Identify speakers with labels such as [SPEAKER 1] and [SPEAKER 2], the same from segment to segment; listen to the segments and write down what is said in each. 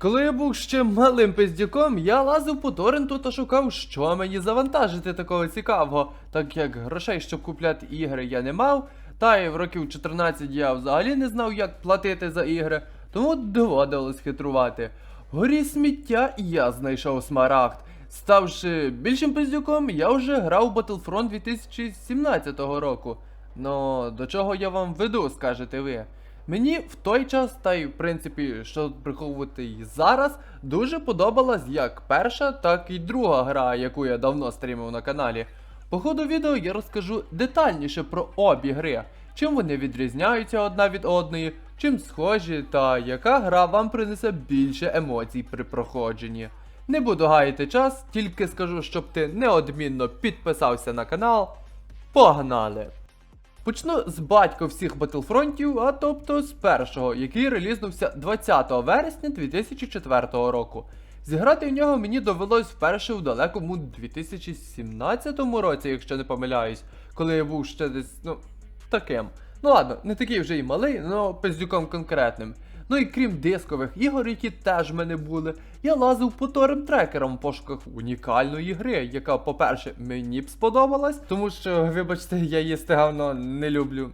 [SPEAKER 1] Коли я був ще малим пиздюком, я лазив по торренту та шукав, що мені завантажити такого цікавого, так як грошей, щоб купляти ігри, я не мав, та й в років 14 я взагалі не знав, як платити за ігри, тому доводилось хитрувати. Горі сміття я знайшов смарагд. Ставши більшим пиздюком, я вже грав в Battlefront 2017 року. Ну, до чого я вам веду, скажете ви? Мені в той час, та й в принципі, що приховувати і зараз, дуже подобалась як перша, так і друга гра, яку я давно стрімив на каналі. По ходу відео я розкажу детальніше про обі гри, чим вони відрізняються одна від одної, чим схожі, та яка гра вам принесе більше емоцій при проходженні. Не буду гаяти час, тільки скажу, щоб ти неодмінно підписався на канал. Погнали! Почну з батька всіх батлфронтів, а тобто з першого, який релізнувся 20 вересня 2004 року. Зіграти в нього мені довелось вперше у далекому 2017 році, якщо не помиляюсь, коли я був ще десь, ну, таким. Ну ладно, не такий вже й малий, але пиздюком конкретним. Ну і крім дискових ігор, які теж в мене були, я лазив по торрент трекерам в пошуках унікальної гри, яка, по-перше, мені б сподобалась, тому що, вибачте, я їсти гавно не люблю.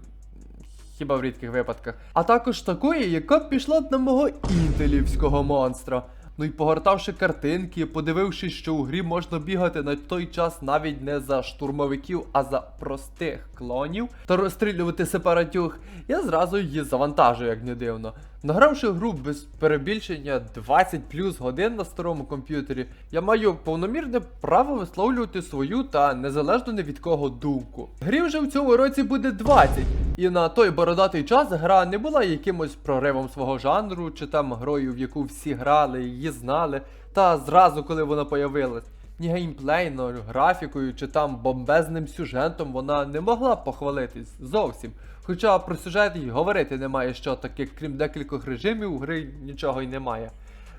[SPEAKER 1] Хіба в рідких випадках. А також такої, яка б пішла на мого інтелівського монстра. Ну і погортавши картинки, подивившись, що у грі можна бігати на той час навіть не за штурмовиків, а за простих клонів та розстрілювати сепаратюг, я зразу її завантажу, як не дивно. Награвши гру без перебільшення 20 плюс годин на старому комп'ютері, я маю повномірне право висловлювати свою та незалежно не від кого думку. Грі вже в цьому році буде 20, і на той бородатий час гра не була якимось проривом свого жанру, чи там грою, в яку всі грали, її знали, та зразу, коли вона появилась. Ні геймплейно, графікою чи там бомбезним сюжетом вона не могла похвалитись зовсім. Хоча про сюжет й говорити немає що, так як крім декількох режимів у гри нічого й немає.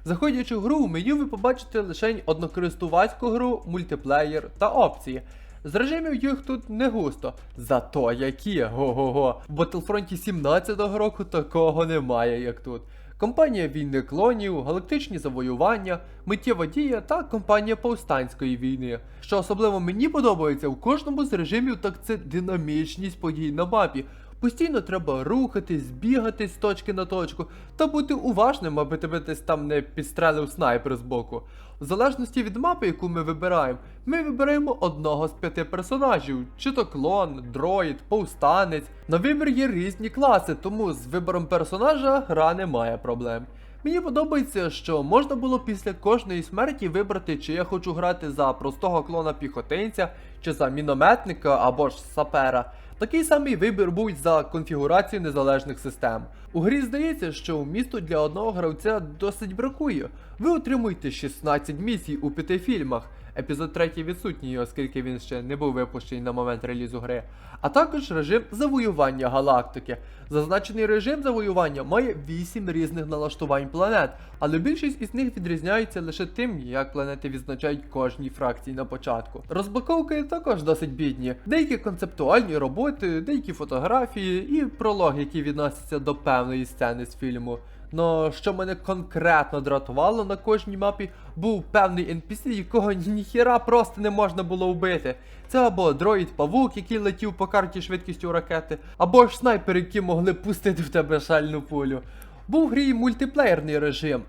[SPEAKER 1] Заходячи в гру, в меню ви побачите лише однокористувацьку гру, мультиплеєр та опції. З режимів їх тут не густо. Зато які го-го-го. В Battlefront 17-го року такого немає, як тут. Компанія війни клонів, галактичні завоювання, миттєва дія та компанія повстанської війни. Що особливо мені подобається в кожному з режимів, так це динамічність подій на мапі. Постійно треба рухатись, бігати з точки на точку та бути уважним, аби тебе десь там не підстрелив снайпер з боку. В залежності від мапи, яку ми вибираємо, ми вибираємо одного з п'яти персонажів, чи то клон, дроїд, повстанець. На вибір є різні класи, тому з вибором персонажа гра не має проблем. Мені подобається, що можна було після кожної смерті вибрати, чи я хочу грати за простого клона піхотинця, чи за мінометника або ж сапера. Такий самий вибір був за конфігурацію незалежних систем. У грі здається, що місту для одного гравця досить бракує. Ви отримуєте 16 місій у п'яти фільмах. Епізод 3 відсутній, оскільки він ще не був випущений на момент релізу гри, а також режим завоювання галактики. Зазначений режим завоювання має 8 різних налаштувань планет, але більшість із них відрізняються лише тим, як планети відзначають кожній фракції на початку. Розблоковки також досить бідні, деякі концептуальні роботи, деякі фотографії і пролог, які відносяться до певної сцени з фільму. Но що мене конкретно дратувало на кожній мапі, був певний NPC, якого ніхіра просто не можна було вбити. Це або дроїд павук, який летів по карті швидкістю ракети, або ж снайпери, які могли пустити в тебе шальну пулю. Був в грі мультиплеєрний режим,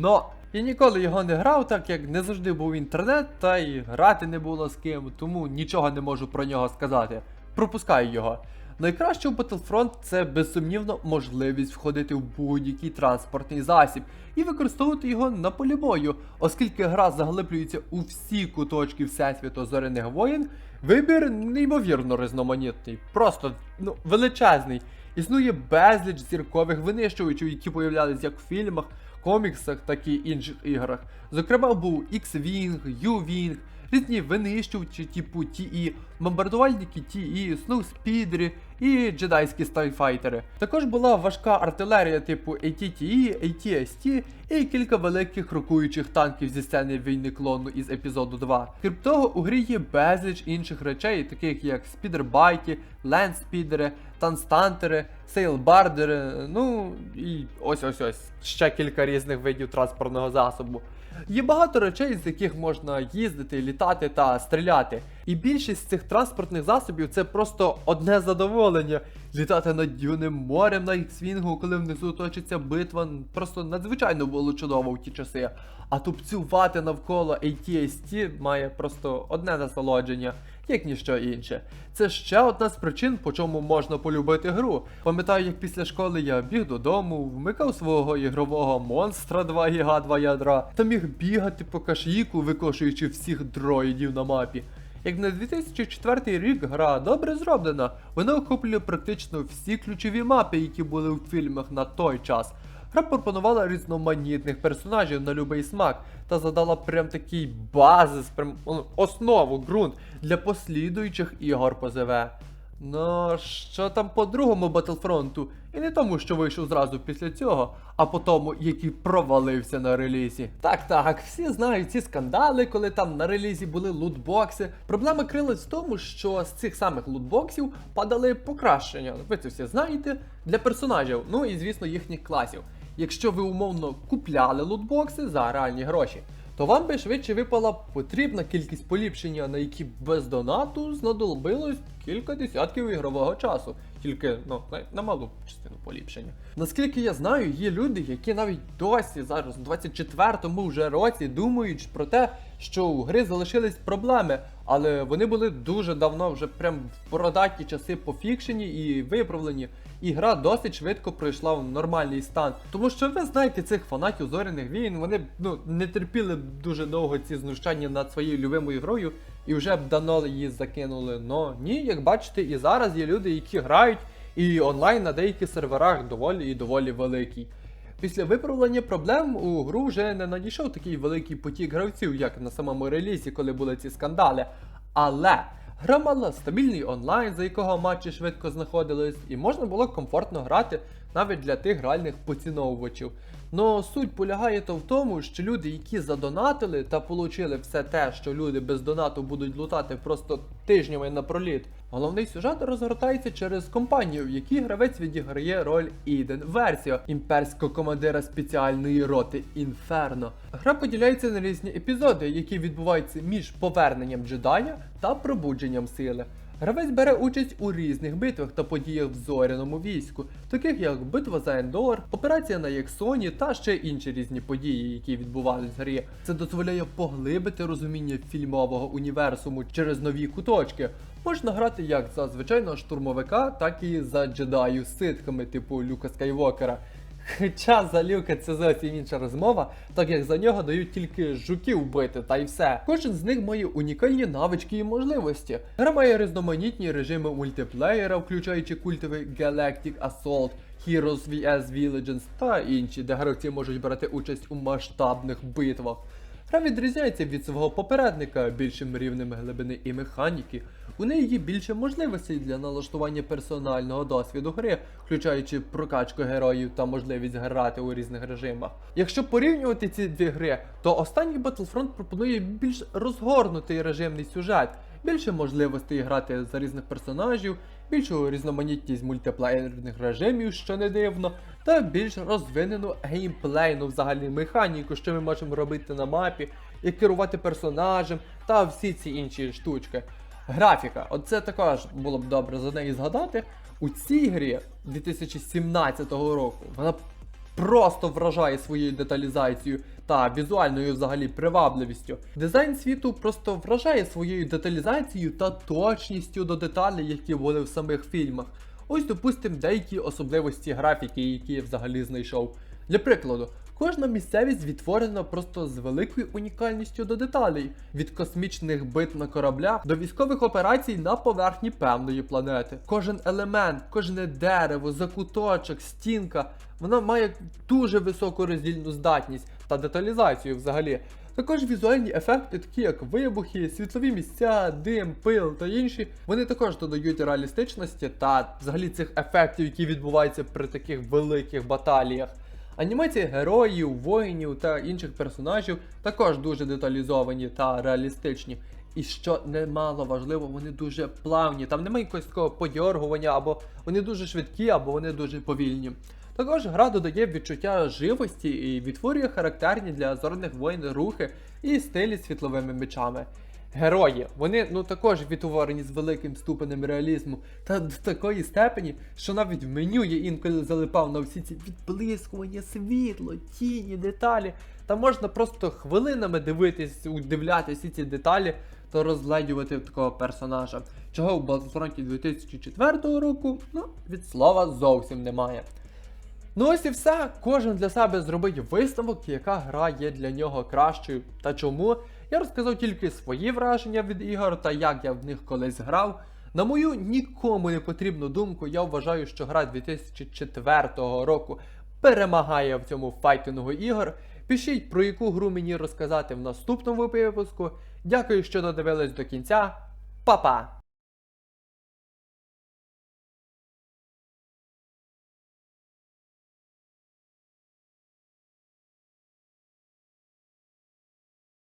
[SPEAKER 1] но я ніколи його не грав, так як не завжди був інтернет, та й грати не було з ким, тому нічого не можу про нього сказати. Пропускаю його. Найкраще в Battlefront це безсумнівно можливість входити в будь-який транспортний засіб і використовувати його на полі бою, оскільки гра заглиблюється у всі куточки всесвіту зоряних воєн, вибір неймовірно різноманітний, просто ну, величезний. Існує безліч зіркових винищувачів, які появлялись як в фільмах, коміксах, так і інших іграх. Зокрема, був X-Wing, U-Wing, різні винищувачі, типу ТІ, і бомбардувальники ТІ, і сноуспідери і джедайські стайфайтери. Також була важка артилерія типу AT-TE, AT-ST і кілька великих рокуючих танків зі сцени війни клону із епізоду 2. Крім того, у грі є безліч інших речей, таких як спідербайки, лендспідери, танстантери, сейлбардери, ну і ось ось ось ще кілька різних видів транспортного засобу. Є багато речей, з яких можна їздити, літати та стріляти. І більшість цих транспортних засобів це просто одне задоволення. Літати над юним морем на іксвінгу, коли внизу точиться битва, просто надзвичайно було чудово в ті часи. А тупцювати навколо ATST має просто одне насолодження, як ніщо інше. Це ще одна з причин, по чому можна полюбити гру. Пам'ятаю, як після школи я біг додому, вмикав свого ігрового монстра 2 гіга 2 ядра та міг бігати по кашіку, викошуючи всіх дроїдів на мапі. Як на 2004 рік гра добре зроблена, вона охоплює практично всі ключові мапи, які були у фільмах на той час. Гра пропонувала різноманітних персонажів на любий смак та задала прям такий базис, прям основу, ґрунт для послідуючих ігор по ЗВ. Ну, що там по другому Battlefront? І не тому, що вийшов зразу після цього, а по тому, який провалився на релізі. Так, так, всі знають ці скандали, коли там на релізі були лутбокси. Проблема крилась в тому, що з цих самих лутбоксів падали покращення. Ви це всі знаєте, для персонажів, ну і звісно їхніх класів. Якщо ви умовно купляли лутбокси за реальні гроші, то вам би швидше випала потрібна кількість поліпшення, на які без донату знадобилось кілька десятків ігрового часу, тільки ну, на, малу частину поліпшення. Наскільки я знаю, є люди, які навіть досі зараз, у 24-му вже році, думають про те, що у гри залишились проблеми, але вони були дуже давно, вже прям в бородаті часи пофікшені і виправлені. І гра досить швидко пройшла в нормальний стан. Тому що ви знаєте цих фанатів зоряних війн, вони ну не терпіли дуже довго ці знущання над своєю любимою грою і вже б давно її закинули. Но ні, як бачите, і зараз є люди, які грають, і онлайн на деяких серверах доволі і доволі великий. Після виправлення проблем у гру вже не надійшов такий великий потік гравців, як на самому релізі, коли були ці скандали. Але гра мала стабільний онлайн, за якого матчі швидко знаходились, і можна було комфортно грати навіть для тих реальних поціновувачів. Но суть полягає то в тому, що люди, які задонатили та получили все те, що люди без донату будуть лутати просто тижнями напроліт. Головний сюжет розгортається через компанію, в якій гравець відіграє роль Іден Версіо, імперського командира спеціальної роти Інферно. Гра поділяється на різні епізоди, які відбуваються між поверненням джедая та пробудженням сили. Гравець бере участь у різних битвах та подіях в зоряному війську, таких як битва за Ендор, операція на Єксоні та ще інші різні події, які відбувались в грі. Це дозволяє поглибити розуміння фільмового універсуму через нові куточки. Можна грати як за звичайного штурмовика, так і за джедаю ситками, типу Люка Скайвокера. Хоча за Люка це зовсім інша розмова, так як за нього дають тільки жуків бити, та й все. Кожен з них має унікальні навички і можливості. Гра має різноманітні режими мультиплеєра, включаючи культовий Galactic Assault, Heroes vs Villages та інші, де гравці можуть брати участь у масштабних битвах. Гра відрізняється від свого попередника більшим рівнем глибини і механіки. У неї є більше можливостей для налаштування персонального досвіду гри, включаючи прокачку героїв та можливість грати у різних режимах. Якщо порівнювати ці дві гри, то останній Battlefront пропонує більш розгорнутий режимний сюжет, більше можливостей грати за різних персонажів, більшу різноманітність мультиплеєрних режимів, що не дивно, та більш розвинену геймплейну взагалі механіку, що ми можемо робити на мапі, як керувати персонажем та всі ці інші штучки. Графіка, оце також було б добре за неї згадати. У цій грі 2017 року вона просто вражає своєю деталізацією та візуальною взагалі привабливістю. Дизайн світу просто вражає своєю деталізацією та точністю до деталей, які були в самих фільмах. Ось, допустимо, деякі особливості графіки, які я взагалі знайшов. Для прикладу, кожна місцевість відтворена просто з великою унікальністю до деталей, від космічних бит на кораблях до військових операцій на поверхні певної планети. Кожен елемент, кожне дерево, закуточок, стінка, вона має дуже високу роздільну здатність та деталізацію взагалі. Також візуальні ефекти, такі як вибухи, світлові місця, дим, пил та інші, вони також додають реалістичності та взагалі цих ефектів, які відбуваються при таких великих баталіях. Анімації героїв, воїнів та інших персонажів також дуже деталізовані та реалістичні. І що немало важливо, вони дуже плавні. Там немає якогось такого подьоргування, або вони дуже швидкі, або вони дуже повільні. Також гра додає відчуття живості і відтворює характерні для зорних воїн рухи і стилі світловими мечами. Герої, вони ну також відтворені з великим ступенем реалізму, та до такої степені, що навіть в меню я інколи залипав на всі ці відблискування, світло, тіні, деталі. Та можна просто хвилинами дивитись, удивляти всі ці деталі та розгледювати такого персонажа. Чого в Battlefront 2004 року, ну, від слова зовсім немає. Ну ось і все. Кожен для себе зробить висновок, яка гра є для нього кращою та чому. Я розказав тільки свої враження від ігор та як я в них колись грав. На мою нікому не потрібну думку, я вважаю, що гра 2004 року перемагає в цьому файтингу ігор. Пишіть, про яку гру мені розказати в наступному випуску. Дякую, що додивились до кінця. Па-па!